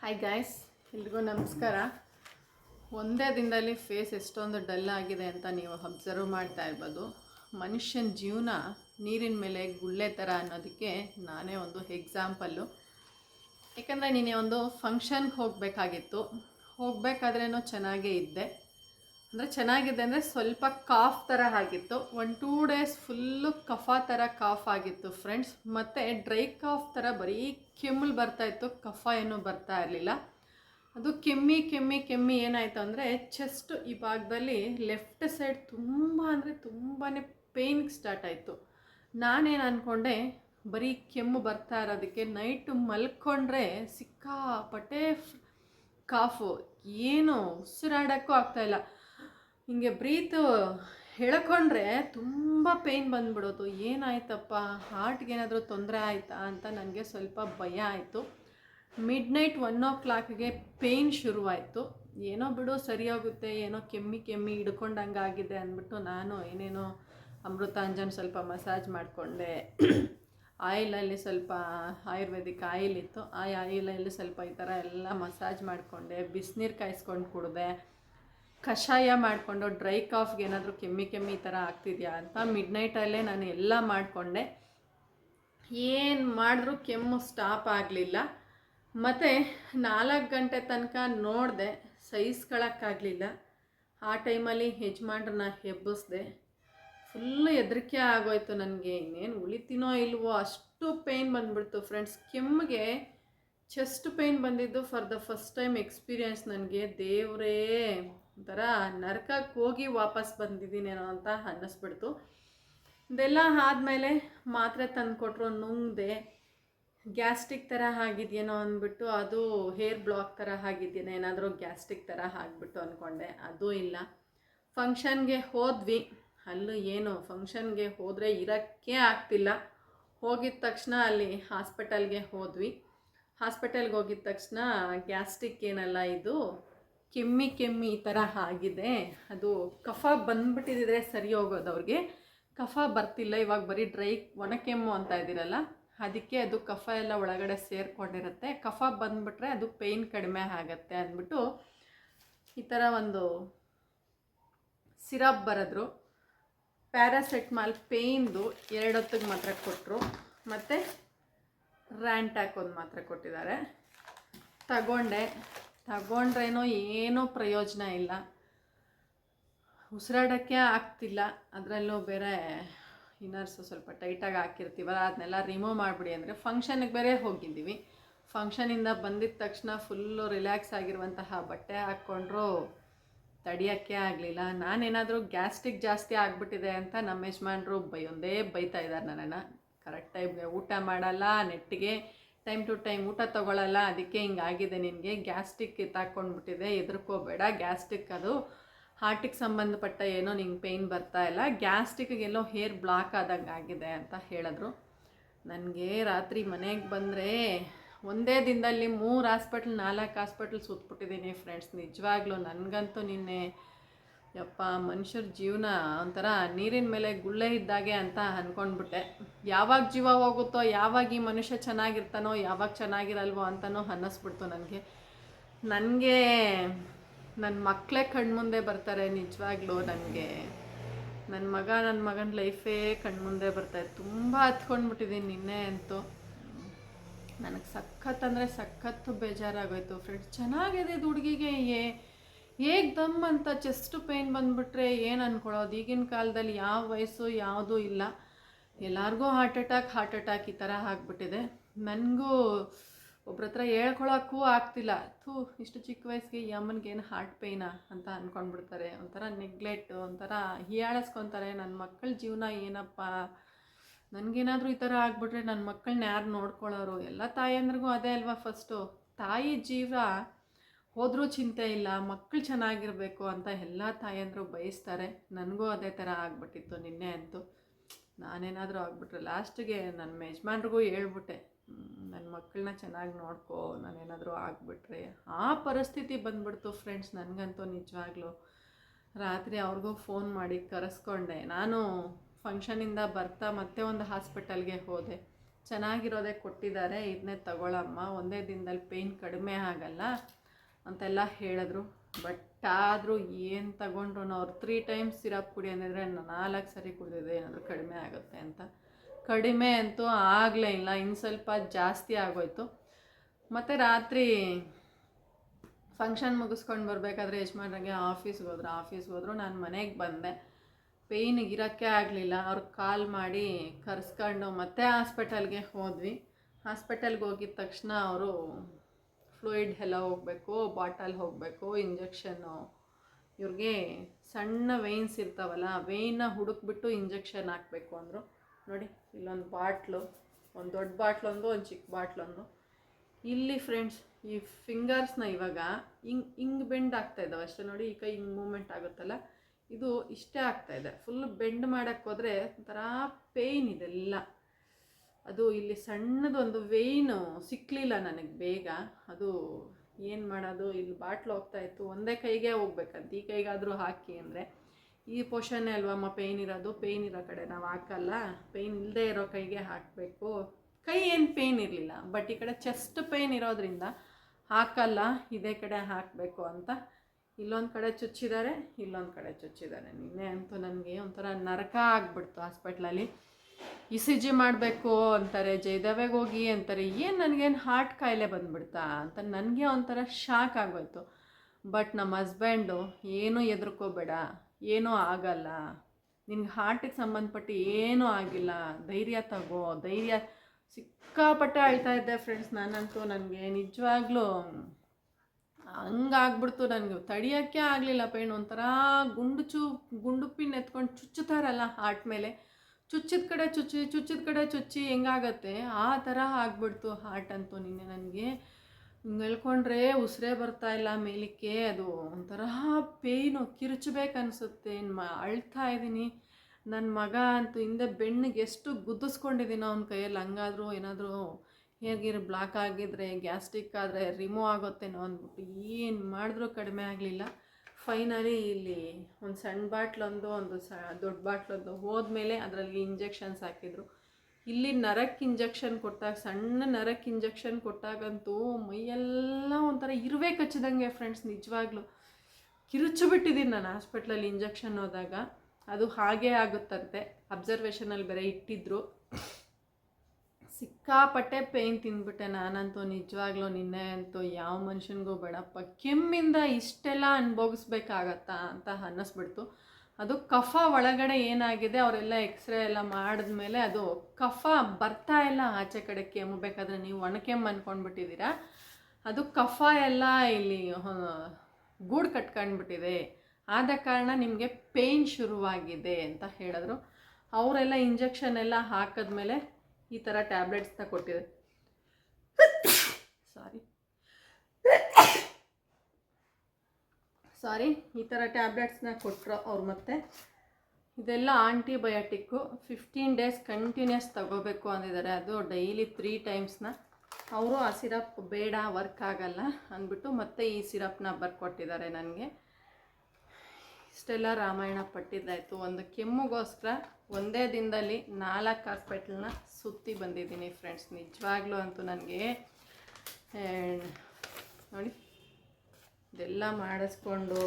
Hi guys ಎಲ್ರಿಗೂ ನಮಸ್ಕಾರ. ಒಂದೇ ದಿನದಲ್ಲಿ ಫೇಸ್ ಎಷ್ಟೊಂದು ಡಲ್ ಆಗಿದೆ ಅಂತ ನೀವು ಅಬ್ಸರ್ವ್ ಮಾಡ್ತಾ ಇರ್ಬೋದು. ಮನುಷ್ಯನ ಜೀವನ ನೀರಿನ ಮೇಲೆ ಗುಳ್ಳೆ ಥರ ಅನ್ನೋದಕ್ಕೆ ನಾನೇ ಒಂದು ಎಕ್ಸಾಂಪಲ್ಲು ಯಾಕಂದರೆ ನೀನೇ ಒಂದು ಫಂಕ್ಷನ್ಗೆ ಹೋಗಬೇಕಾಗಿತ್ತು. ಹೋಗಬೇಕಾದ್ರೇನೋ ಚೆನ್ನಾಗೇ ಇದ್ದೆ. ಅಂದರೆ ಚೆನ್ನಾಗಿದೆ ಅಂದರೆ ಸ್ವಲ್ಪ ಕಾಫ್ ಥರ ಆಗಿತ್ತು. ಒನ್ ಟೂ ಡೇಸ್ ಫುಲ್ಲು ಕಫ ಥರ ಕಾಫ್ ಆಗಿತ್ತು ಫ್ರೆಂಡ್ಸ್ ಮತ್ತು ಡ್ರೈ ಕಾಫ್ ಥರ ಬರೀ ಕೆಮ್ಮಲ್ ಬರ್ತಾ ಇತ್ತು, ಕಫ ಏನೂ ಬರ್ತಾ ಇರಲಿಲ್ಲ. ಅದು ಕೆಮ್ಮಿ ಕೆಮ್ಮಿ ಕೆಮ್ಮಿ ಏನಾಯಿತು ಅಂದರೆ ಚೆಸ್ಟ್ ಈ ಭಾಗದಲ್ಲಿ ಲೆಫ್ಟ್ ಸೈಡ್ ತುಂಬ ಅಂದರೆ ತುಂಬಾ ಪೇನ್ ಸ್ಟಾರ್ಟ್ ಆಯಿತು. ನಾನೇನು ಅಂದ್ಕೊಂಡೆ ಬರೀ ಕೆಮ್ಮು ಬರ್ತಾ ಇರೋದಕ್ಕೆ ನೈಟು ಮಲ್ಕೊಂಡ್ರೆ ಸಿಕ್ಕಾಪಟ್ಟೆ ಕಾಫು. ಏನು ಉಸಿರಾಡೋಕ್ಕೂ ಆಗ್ತಾಯಿಲ್ಲ ಹಿಂಗೆ ಬ್ರೀತು ಹೇಳ್ಕೊಂಡ್ರೆ ತುಂಬ ಪೇಯ್ನ್ ಬಂದ್ಬಿಡೋದು. ಏನಾಯ್ತಪ್ಪ? ಹಾರ್ಟ್ಗೆ ಏನಾದರೂ ತೊಂದರೆ ಆಯಿತಾ ಅಂತ ನನಗೆ ಸ್ವಲ್ಪ ಭಯ ಆಯಿತು. ಮಿಡ್ ನೈಟ್ ಒನ್ ಓ ಕ್ಲಾಕ್ಗೆ ಪೇಯ್ನ್ ಶುರುವಾಯಿತು. ಏನೋ ಬಿಡು, ಸರಿಯಾಗುತ್ತೆ. ಏನೋ ಕೆಮ್ಮಿ ಕೆಮ್ಮಿ ಹಿಡ್ಕೊಂಡಂಗೆ ಆಗಿದೆ ಅಂದ್ಬಿಟ್ಟು ನಾನು ಏನೇನೋ ಅಮೃತಾಂಜನ್ ಸ್ವಲ್ಪ ಮಸಾಜ್ ಮಾಡಿಕೊಂಡೆ. ಆಯಿಲಲ್ಲಿ ಸ್ವಲ್ಪ ಆಯುರ್ವೇದಿಕ್ ಆಯಿಲ್ ಇತ್ತು. ಆ ಆಯಿಲಲ್ಲಿ ಸ್ವಲ್ಪ ಈ ಥರ ಎಲ್ಲ ಮಸಾಜ್ ಮಾಡಿಕೊಂಡೆ. ಬಿಸಿನೀರು ಕಾಯಿಸ್ಕೊಂಡು ಕುಡಿದೆ. ಕಷಾಯ ಮಾಡಿಕೊಂಡು ಡ್ರೈ ಕಾಫ್ಗೆ ಏನಾದರೂ ಕೆಮ್ಮಿ ಕೆಮ್ಮಿ ಈ ಥರ ಆಗ್ತಿದೆಯಾ ಅಂತ ಮಿಡ್ ನೈಟಲ್ಲೇ ನಾನು ಎಲ್ಲ ಮಾಡಿಕೊಂಡೆ. ಏನು ಮಾಡಿದ್ರೂ ಕೆಮ್ಮು ಸ್ಟಾಪ್ ಆಗಲಿಲ್ಲ. ಮತ್ತು ನಾಲ್ಕು ಗಂಟೆ ತನಕ ನೋಡಿದೆ ಸಹಿಸ್ಕೊಳಕ್ಕಾಗಲಿಲ್ಲ ಆ ಟೈಮಲ್ಲಿ ಯಜಮಾನ್ರನ್ನ ಹೆಬ್ಬಿಸ್ದೆ. ಫುಲ್ಲು ಹೆದರಿಕೆ ಆಗೋಯ್ತು ನನಗೆ. ಇನ್ನೇನು ಉಳಿತೀನೋ ಇಲ್ವೋ ಅಷ್ಟು ಪೇಯ್ನ್ ಬಂದ್ಬಿಡ್ತು ಫ್ರೆಂಡ್ಸ್ ಕೆಮ್ಮಿಗೆ ಚೆಸ್ಟ್ ಪೇಯ್ನ್ ಬಂದಿದ್ದು for the first time experience ನನಗೆ. ದೇವರೇ. ಒಂಥರ ನರಕಕ್ಕೆ ಹೋಗಿ ವಾಪಸ್ ಬಂದಿದ್ದೀನೇನೋ ಅಂತ ಅನ್ನಿಸ್ಬಿಡ್ತು. ಇದೆಲ್ಲ ಆದಮೇಲೆ ಮಾತ್ರೆ ತಂದುಕೊಟ್ರು ನುಂಗ್ದೆ. ಗ್ಯಾಸ್ಟ್ರಿಕ್ ಥರ ಆಗಿದೆಯೇನೋ ಅಂದ್ಬಿಟ್ಟು ಅದು ಹೇರ್ ಬ್ಲಾಕ್ ಥರ ಆಗಿದೆಯೇನೋ, ಏನಾದರೂ ಗ್ಯಾಸ್ಟ್ರಿಕ್ ಥರ ಆಗಿಬಿಟ್ಟು ಅಂದ್ಕೊಂಡೆ ಅದು ಇಲ್ಲ. ಫಂಕ್ಷನ್ಗೆ ಹೋದ್ವಿ. ಅಲ್ಲೂ ಏನು, ಫಂಕ್ಷನ್ಗೆ ಹೋದರೆ ಇರೋಕ್ಕೆ ಆಗ್ತಿಲ್ಲ. ಹೋಗಿದ ತಕ್ಷಣ ಅಲ್ಲಿ ಹಾಸ್ಪಿಟಲ್ಗೆ ಹೋದ್ವಿ. ಹಾಸ್ಪಿಟಲ್ಗೆ ಹೋಗಿದ ತಕ್ಷಣ ಗ್ಯಾಸ್ಟ್ರಿಕ್ ಏನಲ್ಲ ಇದು ಕೆಮ್ಮಿ ಕೆಮ್ಮಿ ಈ ಥರ ಆಗಿದೆ. ಅದು ಕಫ ಬಂದ್ಬಿಟ್ಟಿದ್ರೆ ಸರಿ ಹೋಗೋದು ಅವ್ರಿಗೆ. ಕಫ ಬರ್ತಿಲ್ಲ, ಇವಾಗ ಬರೀ ಡ್ರೈ ಒಣ ಕೆಮ್ಮು ಅಂತ ಇದ್ದೀರಲ್ಲ, ಅದಕ್ಕೆ ಅದು ಕಫ ಎಲ್ಲ ಒಳಗಡೆ ಸೇರಿಕೊಂಡಿರುತ್ತೆ. ಕಫ ಬಂದ್ಬಿಟ್ರೆ ಅದು ಪೇಯ್ನ್ ಕಡಿಮೆ ಆಗುತ್ತೆ ಅಂದ್ಬಿಟ್ಟು ಈ ಥರ ಒಂದು ಸಿರಪ್ ಬರೆದ್ರು. ಪ್ಯಾರಾಸೆಟ್ಮಾಲ್ ಪೇಯ್ನ್ದು ಎರಡು ಹೊತ್ತಿಗೆ ಮಾತ್ರ ಕೊಟ್ಟರು ಮತ್ತು ರ್ಯಾಂಟ್ಯಾಕ್ ಒಂದು ಮಾತ್ರ ಕೊಟ್ಟಿದ್ದಾರೆ. ತಗೊಂಡೆ. ತಗೊಂಡ್ರೇನೋ ಏನೂ ಪ್ರಯೋಜನ ಇಲ್ಲ. ಉಸಿರಾಡೋಕ್ಕೆ ಆಗ್ತಿಲ್ಲ. ಅದರಲ್ಲೂ ಬೇರೆ ಇನ್ನರ್ಸು ಸ್ವಲ್ಪ ಟೈಟಾಗಿ ಹಾಕಿರ್ತೀವಲ್ಲ, ಅದನ್ನೆಲ್ಲ ರಿಮೂವ್ ಮಾಡಿಬಿಡಿ ಅಂದರೆ ಫಂಕ್ಷನ್ಗೆ ಬೇರೆ ಹೋಗಿದ್ದೀವಿ. ಫಂಕ್ಷನಿಂದ ಬಂದಿದ್ದ ತಕ್ಷಣ ಫುಲ್ಲು ರಿಲ್ಯಾಕ್ಸ್ ಆಗಿರುವಂತಹ ಬಟ್ಟೆ ಹಾಕ್ಕೊಂಡ್ರು ತಡಿಯೋಕ್ಕೆ ಆಗಲಿಲ್ಲ. ನಾನೇನಾದರೂ ಗ್ಯಾಸ್ಟ್ರಿಕ್ ಜಾಸ್ತಿ ಆಗಿಬಿಟ್ಟಿದೆ ಅಂತ ನಮ್ಮ ಯಜಮಾನ್ರು ಒಂದೇ ಬೈತಾ ಇದ್ದಾರೆ ನನ್ನನ್ನು. ಕರೆಕ್ಟ್ ಟೈಮ್ಗೆ ಊಟ ಮಾಡಲ್ಲ, ನೆಟ್ಟಿಗೆ ಟೈಮ್ ಟು ಟೈಮ್ ಊಟ ತೊಗೊಳಲ್ಲ, ಅದಕ್ಕೆ ಹಿಂಗಾಗಿದೆ ನಿನಗೆ. ಗ್ಯಾಸ್ಟಿಕ್ ಕಿತ್ತಾಕೊಂಡ್ಬಿಟ್ಟಿದೆ ಎದುರ್ಕೋಬೇಡ ಗ್ಯಾಸ್ಟಿಕ್ ಅದು ಹಾರ್ಟಿಗೆ ಸಂಬಂಧಪಟ್ಟ ಏನೋ ನಿಂಗೆ ಪೇಯ್ನ್ ಬರ್ತಾ ಇಲ್ಲ. ಗ್ಯಾಸ್ಟಿಕ್ಗೆಲ್ಲೋ ಹೇರ್ ಬ್ಲಾಕ್ ಆದಂಗೆ ಆಗಿದೆ ಅಂತ ಹೇಳಿದ್ರು. ನನಗೆ ರಾತ್ರಿ ಮನೆಗೆ ಬಂದರೆ ಒಂದೇ ದಿನದಲ್ಲಿ ಮೂರು ಹಾಸ್ಪಿಟ್ಲ್, ನಾಲ್ಕು ಹಾಸ್ಪಿಟ್ಲ್ ಸುತ್ತಬಿಟ್ಟಿದ್ದೀನಿ ಫ್ರೆಂಡ್ಸ್. ನಿಜವಾಗ್ಲೂ ನನಗಂತೂ ನಿನ್ನೆ ಯಪ್ಪ, ಮನುಷ್ಯರ ಜೀವನ ಒಂಥರ ನೀರಿನ ಮೇಲೆ ಗುಳ್ಳೆ ಇದ್ದಾಗೆ ಅಂತ ಅಂದ್ಕೊಂಡ್ಬಿಟ್ಟೆ ಯಾವಾಗ ಜೀವ ಹೋಗುತ್ತೋ, ಯಾವಾಗ ಈ ಮನುಷ್ಯ ಚೆನ್ನಾಗಿರ್ತಾನೋ, ಯಾವಾಗ ಚೆನ್ನಾಗಿರಲ್ವೋ ಅಂತನೋ ಅನ್ನಿಸ್ಬಿಡ್ತು ನನಗೆ. ನನಗೆ ನನ್ನ ಮಕ್ಕಳೇ ಕಣ್ಮುಂದೆ ಬರ್ತಾರೆ ನಿಜವಾಗ್ಲೂ ನನಗೆ. ನನ್ನ ಮಗ ನನ್ನ ಮಗನ ಲೈಫೇ ಕಣ್ಮುಂದೆ ಬರ್ತಾರೆ ತುಂಬ ಹತ್ಕೊಂಡ್ಬಿಟ್ಟಿದ್ದೀನಿ ನಿನ್ನೆ ಅಂತೂ. ನನಗೆ ಸಖತ್ ಅಂದರೆ ಸಖತ್ತು ಬೇಜಾರಾಗೋಯ್ತು. ಫ್ರೆಂಡ್ಸ್, ಚೆನ್ನಾಗಿದೆ ಹುಡುಗಿಗೆ, ಏ ಹೇಗೆ ದಮ್ ಅಂತ ಚೆಸ್ಟ್ ಪೇಯ್ನ್ ಬಂದ್ಬಿಟ್ರೆ ಏನು ಅನ್ಕೊಳೋದು ಈಗಿನ ಕಾಲದಲ್ಲಿ ಯಾವ ವಯಸ್ಸು ಯಾವುದೂ ಇಲ್ಲ. ಎಲ್ಲರಿಗೂ ಹಾರ್ಟ್ ಅಟ್ಯಾಕ್ ಹಾರ್ಟ್ ಅಟ್ಯಾಕ್ ಈ ಥರ ಆಗಿಬಿಟ್ಟಿದೆ. ನನಗೂ ಒಬ್ರ ಹತ್ರ ಹೇಳ್ಕೊಳಕ್ಕೂ ಆಗ್ತಿಲ್ಲ. ಥೂ, ಇಷ್ಟು ಚಿಕ್ಕ ವಯಸ್ಸಿಗೆ ಏನು ಹಾರ್ಟ್ ಪೇಯ್ನಾ ಅಂತ ಅಂದ್ಕೊಂಡ್ಬಿಡ್ತಾರೆ ಒಂಥರ ನೆಗ್ಲೆಕ್ಟ್ ಒಂಥರ ಹೀಯಾಳಿಸ್ಕೊತಾರೆ. ನನ್ನ ಮಕ್ಕಳ ಜೀವನ ಏನಪ್ಪ? ನನಗೇನಾದರೂ ಈ ಥರ ಆಗಿಬಿಟ್ರೆ ನನ್ನ ಮಕ್ಕಳನ್ನ ಯಾರು ನೋಡ್ಕೊಳ್ಳೋರು ಎಲ್ಲ ತಾಯಿಯಂದ್ರಿಗೂ ಅದೇ ಅಲ್ವಾ ಫಸ್ಟು ತಾಯಿ ಜೀವ ಹೋದರೂ ಚಿಂತೆ ಇಲ್ಲ ಮಕ್ಕಳು ಚೆನ್ನಾಗಿರಬೇಕು ಅಂತ ಎಲ್ಲ ತಾಯಂದರು ಬಯಸ್ತಾರೆ. ನನಗೂ ಅದೇ ಥರ ಆಗಿಬಿಟ್ಟಿತ್ತು ನಿನ್ನೆ ಅಂತೂ. ನಾನೇನಾದರೂ ಆಗ್ಬಿಟ್ರೆ ಲಾಸ್ಟಿಗೆ ನನ್ನ ಯಜಮಾನ್ರಿಗೂ ಹೇಳ್ಬಿಟ್ಟೆ ನನ್ನ ಮಕ್ಕಳನ್ನ ಚೆನ್ನಾಗಿ ನೋಡ್ಕೋ, ನಾನೇನಾದರೂ ಆಗಿಬಿಟ್ರೆ. ಆ ಪರಿಸ್ಥಿತಿ ಬಂದ್ಬಿಡ್ತು ಫ್ರೆಂಡ್ಸ್ ನನಗಂತೂ ನಿಜವಾಗ್ಲೂ. ರಾತ್ರಿ ಅವ್ರಿಗೂ ಫೋನ್ ಮಾಡಿ ಕರೆಸ್ಕೊಂಡೆ. ನಾನು ಫಂಕ್ಷನಿಂದ ಬರ್ತಾ ಮತ್ತೆ ಒಂದು ಹಾಸ್ಪಿಟಲ್ಗೆ ಹೋದೆ. ಚೆನ್ನಾಗಿರೋದೇ ಕೊಟ್ಟಿದ್ದಾರೆ ಇದನ್ನೇ ತಗೊಳಮ್ಮ, ಒಂದೇ ದಿನದಲ್ಲಿ ಪೇಯ್ನ್ ಕಡಿಮೆ ಆಗಲ್ಲ. ಅಂತೆಲ್ಲ ಹೇಳಿದ್ರು. ಬಟ್ ಆದರೂ ಏನು ತಗೊಂಡ್ರು ಅವ್ರು ತ್ರೀ ಟೈಮ್ಸ್ ಸಿರಪ್ ಕುಡಿ ಅಂದಿದ್ರೆ ನಾಲ್ಕು ಸರಿ ಕುಡಿದಿದೆ ಏನಾದರೂ ಕಡಿಮೆ ಆಗುತ್ತೆ ಅಂತ. ಕಡಿಮೆ ಅಂತೂ ಆಗಲೇ ಇಲ್ಲ ಇನ್ನು ಸ್ವಲ್ಪ ಜಾಸ್ತಿ ಆಗೋಯ್ತು. ಮತ್ತು ರಾತ್ರಿ ಫಂಕ್ಷನ್ ಮುಗಿಸ್ಕೊಂಡು ಬರಬೇಕಾದ್ರೆ ಯಜಮಾನ್ರಿಗೆ ಆಫೀಸ್ಗೆ ಹೋದ್ರು ಆಫೀಸ್ಗೆ ಹೋದ್ರು. ನಾನು ಮನೆಗೆ ಬಂದೆ. ಪೇಯ್ನಿಗೆ ಇರೋಕ್ಕೆ ಆಗಲಿಲ್ಲ. ಅವ್ರು ಕಾಲ್ ಮಾಡಿ ಕರೆಸ್ಕೊಂಡು ಮತ್ತೆ ಹಾಸ್ಪಿಟಲ್ಗೆ ಹೋದ್ವಿ. ಹಾಸ್ಪಿಟಲ್ಗೆ ಹೋಗಿದ ತಕ್ಷಣ ಅವರು ಫ್ಲೂಯಿಡ್ ಎಲ್ಲ ಹೋಗಬೇಕು ಬಾಟಲ್ ಹೋಗಬೇಕು ಇಂಜೆಕ್ಷನ್ನು ಇವ್ರಿಗೆ ಸಣ್ಣ ವೆಯ್ನ್ಸ್ ಇರ್ತಾವಲ್ಲ ವೆಯ್ನ ಹುಡುಕ್ಬಿಟ್ಟು ಇಂಜೆಕ್ಷನ್ ಹಾಕಬೇಕು ಅಂದರು. ನೋಡಿ, ಇಲ್ಲೊಂದು ಬಾಟ್ಲು, ಒಂದು ದೊಡ್ಡ ಬಾಟ್ಲೊಂದು ಒಂದು ಚಿಕ್ಕ ಬಾಟ್ಲೊಂದು ಇಲ್ಲಿ ಫ್ರೆಂಡ್ಸ್ ಈ ಫಿಂಗರ್ಸ್ನ ಇವಾಗ ಹಿಂಗೆ ಹಿಂಗೆ ಬೆಂಡ್ ಆಗ್ತಾ ಇದ್ದಾವೆ ಅಷ್ಟೇ ನೋಡಿ, ಈ ಕೈ ಹಿಂಗೆ ಮೂಮೆಂಟ್ ಆಗುತ್ತಲ್ಲ, ಇದು ಇಷ್ಟೇ ಆಗ್ತಾ ಇದೆ. ಫುಲ್ ಬೆಂಡ್ ಮಾಡೋಕ್ಕೋದ್ರೆ ಒಂಥರ ಪೇಯ್ನ್ ಇದೆಲ್ಲ. ಅದು ಇಲ್ಲಿ ಸಣ್ಣದೊಂದು ವೆಯ್ನು ಸಿಕ್ಕಲಿಲ್ಲ ನನಗೆ ಬೇಗ. ಅದು ಏನು ಮಾಡೋದು? ಇಲ್ಲಿ ಬಾಟ್ಲು ಹೋಗ್ತಾ ಇತ್ತು. ಒಂದೇ ಕೈಗೆ ಹೋಗ್ಬೇಕಂತ. ಈ ಕೈಗಾದರೂ ಹಾಕಿ ಅಂದರೆ ಈ ಪೋಷನ್ನೇ ಅಲ್ವಮ್ಮ ಪೇಯ್ನ್ ಇರೋದು? ಪೇಯ್ನ್ ಇರೋ ಕಡೆ ನಾವು ಹಾಕಲ್ಲ. ಪೇಯ್ನ್ ಇಲ್ಲದೆ ಇರೋ ಕೈಗೆ ಹಾಕಬೇಕು. ಕೈ ಏನು ಪೇಯ್ನ್ ಇರಲಿಲ್ಲ. ಬಟ್ ಈ ಕಡೆ ಚೆಸ್ಟ್ ಪೇಯ್ನ್ ಇರೋದ್ರಿಂದ ಹಾಕಲ್ಲ. ಇದೇ ಕಡೆ ಹಾಕಬೇಕು ಅಂತ. ಇಲ್ಲೊಂದು ಕಡೆ ಚುಚ್ಚಿದ್ದಾರೆ ಇಲ್ಲೊಂದು ಕಡೆ ಚುಚ್ಚಿದ್ದಾರೆ ನಿನ್ನೆ ಅಂತೂ ನನಗೆ ಒಂಥರ ನರಕ ಆಗ್ಬಿಡ್ತು ಹಾಸ್ಪಿಟ್ಲಲ್ಲಿ. ಇ ಸಿ ಜಿ ಮಾಡಬೇಕು ಅಂತಾರೆ, ಜಯದೇವೆಗೆ ಹೋಗಿ ಅಂತಾರೆ, ಏನು ನನಗೇನು ಹಾರ್ಟ್ ಕಾಯಿಲೆ ಬಂದ್ಬಿಡ್ತಾ ಅಂತ ನನಗೆ ಒಂಥರ ಶಾಕ್ ಆಗೋಯ್ತು. ಬಟ್ ನಮ್ಮ ಹಸ್ಬೆಂಡು ಏನೂ ಎದುರ್ಕೋಬೇಡ ಏನೂ ಆಗಲ್ಲ. ನಿನ್ಗೆ ಹಾರ್ಟಿಗೆ ಸಂಬಂಧಪಟ್ಟು ಏನೂ ಆಗಿಲ್ಲ. ಧೈರ್ಯ ತಗೋ, ಧೈರ್ಯ ಸಿಕ್ಕಾಪಟ್ಟೆ ಅಳ್ತಾ ಇದ್ದೆ ಫ್ರೆಂಡ್ಸ್ ನಾನಂತೂ ನನಗೆ, ನಿಜವಾಗ್ಲೂ. ಹಂಗಾಗ್ಬಿಡ್ತು ನನಗೆ, ತಡಿಯೋಕ್ಕೆ ಆಗಲಿಲ್ಲ ಪೇಣ್, ಒಂಥರ ಗುಂಡು ಚೂ, ಗುಂಡು ಪಿನ್ ಎತ್ಕೊಂಡು ಚುಚ್ಚುತ್ತಾರಲ್ಲ ಹಾರ್ಟ್ ಮೇಲೆ. ಚುಚ್ಚಿದ ಕಡೆ ಚುಚ್ಚಿ, ಚುಚ್ಚಿದ ಕಡೆ ಚುಚ್ಚಿ ಹೆಂಗಾಗತ್ತೆ? ಆ ಥರ ಆಗ್ಬಿಡ್ತು ಹಾರ್ಟ್ ಅಂತೂ ನಿನ್ನೆ ನನಗೆ. ಎಳ್ಕೊಂಡ್ರೆ ಉಸಿರೇ ಬರ್ತಾ ಇಲ್ಲ ಮೇಲಕ್ಕೆ, ಅದು ಒಂಥರ ಪೇಯ್ನು ಕಿರುಚಬೇಕನ್ಸುತ್ತೆ ಮ, ಅಳ್ತಾ ಇದ್ದೀನಿ. ನನ್ನ ಮಗ ಅಂತೂ ಹಿಂದೆ ಬೆಣ್ಣಿಗೆ ಎಷ್ಟು ಗುದ್ದಿಸ್ಕೊಂಡಿದ್ದೀನೋ ಅವ್ನ ಕೈಯಲ್ಲಿ. ಹಂಗಾದರೂ ಏನಾದರೂ ಹೇಗಿರು ಬ್ಲಾಕ್ ಆಗಿದ್ರೆ ಗ್ಯಾಸ್ಟಿಕ್ ಆದರೆ ರಿಮೂವ್ ಆಗುತ್ತೇನೋ ಅಂದ್ಬಿಟ್ಟು ಏನು ಮಾಡಿದ್ರೂ ಕಡಿಮೆ ಆಗಲಿಲ್ಲ. ಫೈನಲಿ ಇಲ್ಲಿ ಒಂದು ಸಣ್ಣ ಬಾಟ್ಲೊಂದು, ಒಂದು ಸ ದೊಡ್ಡ ಬಾಟ್ಲೊಂದು ಹೋದ್ಮೇಲೆ ಅದರಲ್ಲಿ ಇಂಜೆಕ್ಷನ್ಸ್ ಹಾಕಿದ್ರು. ಇಲ್ಲಿ ನರಕ್ಕೆ ಇಂಜೆಕ್ಷನ್ ಕೊಟ್ಟಾಗ, ಸಣ್ಣ ನರಕ್ಕೆ ಇಂಜೆಕ್ಷನ್ ಕೊಟ್ಟಾಗಂತೂ ಮೈಯೆಲ್ಲ ಒಂಥರ ಇರುವೆ ಕಚ್ಚಿದಂಗೆ ಫ್ರೆಂಡ್ಸ್, ನಿಜವಾಗ್ಲೂ. ಕಿರುಚು ಬಿಟ್ಟಿದ್ದೀನಿ ನಾನು ಹಾಸ್ಪಿಟ್ಲಲ್ಲಿ ಇಂಜೆಕ್ಷನ್ ಹೋದಾಗ. ಅದು ಹಾಗೇ ಆಗುತ್ತಂತೆ. ಅಬ್ಸರ್ವೇಷನಲ್ಲಿ ಬೇರೆ ಇಟ್ಟಿದ್ರು. ಸಿಕ್ಕಾಪಟ್ಟೆ ಪೇನ್ ತಿಂದ್ಬಿಟ್ಟೆ ನಾನಂತೂ, ನಿಜವಾಗ್ಲೂ ನಿನ್ನೆ ಅಂತೂ ಯಾವ ಮನುಷ್ಯನಿಗೂ ಬೇಡಪ್ಪ. ಕೆಮ್ಮಿಂದ ಇಷ್ಟೆಲ್ಲ ಅನುಭವಿಸ್ಬೇಕಾಗತ್ತಾ ಅಂತ ಅನ್ನಿಸ್ಬಿಡ್ತು. ಅದು ಕಫ ಒಳಗಡೆ ಏನಾಗಿದೆ, ಅವರೆಲ್ಲ ಎಕ್ಸ್ರೇ ಎಲ್ಲ ಮಾಡಿದ್ಮೇಲೆ ಅದು ಕಫ ಬರ್ತಾ ಇಲ್ಲ ಆಚೆ ಕಡೆ ಕೆಮ್ಮು ಬೇಕಾದರೆ. ನೀವು ಒಣಕೆಮ್ಮು ಅಂದ್ಕೊಂಡ್ಬಿಟ್ಟಿದ್ದೀರಾ ಅದು ಕಫ ಎಲ್ಲ ಇಲ್ಲಿ ಗೂಡು ಕಟ್ಕೊಂಡ್ಬಿಟ್ಟಿದೆ. ಆದ ಕಾರಣ ನಿಮಗೆ ಪೇಯ್ನ್ ಶುರುವಾಗಿದೆ ಅಂತ ಹೇಳಿದ್ರು. ಅವರೆಲ್ಲ ಇಂಜೆಕ್ಷನ್ ಎಲ್ಲ ಹಾಕಿದ್ಮೇಲೆ ಈ ಥರ ಟ್ಯಾಬ್ಲೆಟ್ಸ್ನ ಕೊಟ್ಟಿದೆ. ಸಾರಿ ಸಾರಿ ಈ ಥರ ಟ್ಯಾಬ್ಲೆಟ್ಸ್ನ ಕೊಟ್ಟರು ಅವ್ರು ಮತ್ತೆ. ಇದೆಲ್ಲ ಆಂಟಿಬಯೋಟಿಕ್ಕು ಫಿಫ್ಟೀನ್ ಡೇಸ್ ಕಂಟಿನ್ಯೂಸ್ ತಗೋಬೇಕು ಅಂದಿದ್ದಾರೆ. ಅದು ಡೈಲಿ ತ್ರೀ ಟೈಮ್ಸ್ನ ಅವರು ಆ ಸಿರಪ್ ಬೇಡ ವರ್ಕ್ ಆಗಲ್ಲ ಅಂದ್ಬಿಟ್ಟು ಮತ್ತೆ ಈ ಸಿರಪ್ನ ಬರ್ಕೊಟ್ಟಿದ್ದಾರೆ ನನಗೆ. ಇಷ್ಟೆಲ್ಲ ರಾಮಾಯಣ ಪಟ್ಟಿದ್ದಾಯಿತು. ಒಂದು ಕೆಮ್ಮುಗೋಸ್ಕರ ಒಂದೇ ದಿನದಲ್ಲಿ ನಾಲ್ಕು ಹಾಸ್ಪಿಟ್ಲನ್ನ ಸುತ್ತಿ ಬಂದಿದ್ದೀನಿ ಫ್ರೆಂಡ್ಸ್ ನಿಜವಾಗ್ಲೂ ಅಂತೂ ನನಗೆ ನೋಡಿ, ಇದೆಲ್ಲ ಮಾಡಿಸ್ಕೊಂಡು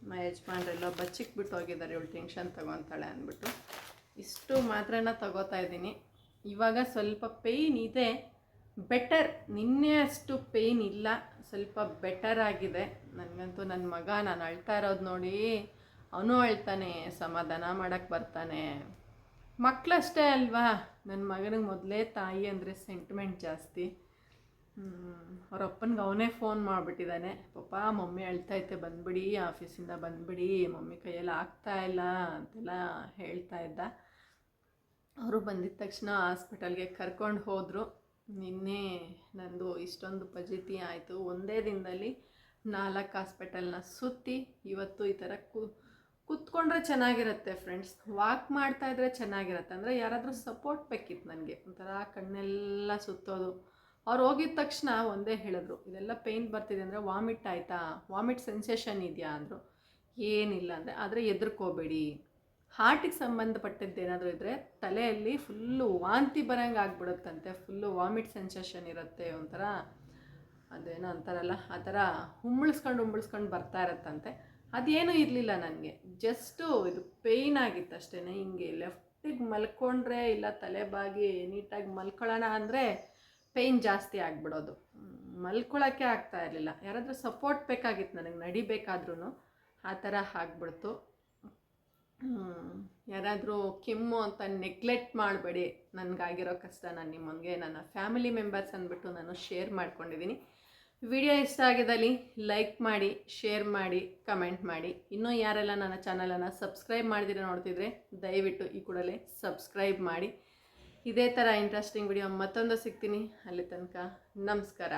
ನಮ್ಮ ಯಜಮಾನ್ರೆಲ್ಲ ಬಚ್ಚಿಕ್ಬಿಟ್ಟು ಹೋಗಿದ್ದಾರೆ, ಇವಳು ಟೆನ್ಷನ್ ತಗೊತಾಳೆ ಅಂದ್ಬಿಟ್ಟು. ಇಷ್ಟು ಮಾತ್ರನ ತಗೋತಾ ಇದ್ದೀನಿ. ಇವಾಗ ಸ್ವಲ್ಪ ಪೇಯ್ನ್ ಇದೆ. ಬೆಟರ್ ನಿನ್ನೆ ಅಷ್ಟು ಪೇಯ್ನ್ ಇಲ್ಲ. ಸ್ವಲ್ಪ ಬೆಟರ್ ಆಗಿದೆ. ನನಗಂತೂ ನನ್ನ ಮಗ, ನಾನು ಅಳ್ತಾ ಇರೋದು ನೋಡಿ. ಅವನು ಅಳ್ತಾನೆ ಸಮಾಧಾನ ಮಾಡೋಕ್ಕೆ ಬರ್ತಾನೆ. ಮಕ್ಕಳಷ್ಟೇ ಅಲ್ವಾ? ನನ್ನ ಮಗನಿಗೆ ಮೊದಲೇ ತಾಯಿ ಅಂದರೆ ಸೆಂಟಿಮೆಂಟ್ ಜಾಸ್ತಿ. ಅವ್ರ ಅಪ್ಪನಿಗೆ ಅವನೇ ಫೋನ್ ಮಾಡಿಬಿಟ್ಟಿದ್ದಾನೆ ಪಾಪ, ಮಮ್ಮಿ ಅಳ್ತೈತೆ, ಬಂದ್ಬಿಡಿ, ಆಫೀಸಿಂದ ಬಂದ್ಬಿಡಿ, ಮಮ್ಮಿ ಕೈಯಲ್ಲಿ ಆಗ್ತಾ ಇಲ್ಲ ಅಂತೆಲ್ಲ ಹೇಳ್ತಾ ಇದ್ದ. ಅವರು ಬಂದಿದ್ದ ತಕ್ಷಣ ಹಾಸ್ಪಿಟಲ್ಗೆ ಕರ್ಕೊಂಡು ಹೋದರು. ನಿನ್ನೆ ನಂದು ಇಷ್ಟೊಂದು ಪಜಿತಿ ಆಯಿತು. ಒಂದೇ ದಿನದಲ್ಲಿ ನಾಲ್ಕು ಹಾಸ್ಪಿಟಲ್ನ ಸುತ್ತಿ ಇವತ್ತು ಈ ಥರ ಕು ಕೂತ್ಕೊಂಡ್ರೆ ಚೆನ್ನಾಗಿರುತ್ತೆ ಫ್ರೆಂಡ್ಸ್ ವಾಕ್ ಮಾಡ್ತಾ ಇದ್ರೆ ಚೆನ್ನಾಗಿರುತ್ತೆ. ಅಂದರೆ ಯಾರಾದರೂ ಸಪೋರ್ಟ್ ಬೇಕಿತ್ತು ನನಗೆ. ಒಂಥರ ಕಣ್ಣೆಲ್ಲ ಸುತ್ತೋದು. ಅವ್ರು ಹೋಗಿದ ತಕ್ಷಣ ಒಂದೇ ಹೇಳಿದ್ರು. ಇದೆಲ್ಲ ಪೇಯ್ನ್ ಬರ್ತಿದೆ ಅಂದರೆ ವಾಮಿಟ್ ಆಯಿತಾ? ವಾಮಿಟ್ ಸೆನ್ಸೇಷನ್ ಇದೆಯಾ ಅಂದರು. ಏನಿಲ್ಲ ಅಂದರೆ, ಆದರೆ ಎದ್ರಕೋಬೇಡಿ ಹಾರ್ಟಿಗೆ ಸಂಬಂಧಪಟ್ಟದ್ದು ಏನಾದರೂ ಇದ್ದರೆ ತಲೆಯಲ್ಲಿ ಫುಲ್ಲು ವಾಂತಿ ಬರೋಂಗೆ ಆಗ್ಬಿಡುತ್ತಂತೆ. ಫುಲ್ಲು ವಾಮಿಟ್ ಸೆನ್ಸೇಷನ್ ಇರುತ್ತೆ ಒಂಥರ. ಅದೇನೋ ಅಂತಾರಲ್ಲ, ಆ ಥರ ಹುಮ್ಮಳಿಸ್ಕೊಂಡು ಹುಮ್ಮಳಿಸ್ಕೊಂಡು ಬರ್ತಾ ಇರತ್ತಂತೆ. ಅದೇನೂ ಇರಲಿಲ್ಲ ನನಗೆ. ಜಸ್ಟು ಇದು ಪೇಯ್ನ್ ಆಗಿತ್ತು ಅಷ್ಟೇ ಹಿಂಗೆ ಲೆಫ್ಟಿಗೆ ಮಲ್ಕೊಂಡ್ರೆ ಇಲ್ಲ ತಲೆ ಬಾಗಿ ನೀಟಾಗಿ ಮಲ್ಕೊಳ್ಳೋಣ ಅಂದರೆ ಪೇಯ್ನ್ ಜಾಸ್ತಿ ಆಗಿಬಿಡೋದು. ಮಲ್ಕೊಳ್ಳೋಕ್ಕೆ ಆಗ್ತಾ ಇರಲಿಲ್ಲ. ಯಾರಾದರೂ ಸಪೋರ್ಟ್ ಬೇಕಾಗಿತ್ತು ನನಗೆ ನಡಿಬೇಕಾದ್ರೂ ಆ ಥರ ಆಗ್ಬಿಡ್ತು. ಯಾರಾದರೂ ಕೆಮ್ಮು ಅಂತ ನೆಗ್ಲೆಕ್ಟ್ ಮಾಡಬೇಡಿ. ನನಗಾಗಿರೋ ಕಷ್ಟ ನಾನು ನಿಮ್ಮೊಂದಿಗೆ ನನ್ನ ಫ್ಯಾಮಿಲಿ ಮೆಂಬರ್ಸ್ ಅಂದ್ಬಿಟ್ಟು ನಾನು ಶೇರ್ ಮಾಡ್ಕೊಂಡಿದ್ದೀನಿ. ವಿಡಿಯೋ ಇಷ್ಟ ಆಗಿದ್ದಲ್ಲಿ ಲೈಕ್ ಮಾಡಿ, ಶೇರ್ ಮಾಡಿ, ಕಮೆಂಟ್ ಮಾಡಿ. ಇನ್ನೂ ಯಾರೆಲ್ಲ ನನ್ನ ಚಾನಲನ್ನು ಸಬ್ಸ್ಕ್ರೈಬ್ ಮಾಡಿದಿರ ನೋಡ್ತಿದ್ರೆ ದಯವಿಟ್ಟು ಈ ಕೂಡಲೇ ಸಬ್ಸ್ಕ್ರೈಬ್ ಮಾಡಿ. ಇದೇ ಥರ ಇಂಟ್ರೆಸ್ಟಿಂಗ್ ವಿಡಿಯೋ ಮತ್ತೊಂದು ಸಿಗ್ತೀನಿ. ಅಲ್ಲಿ ತನಕ ನಮಸ್ಕಾರ.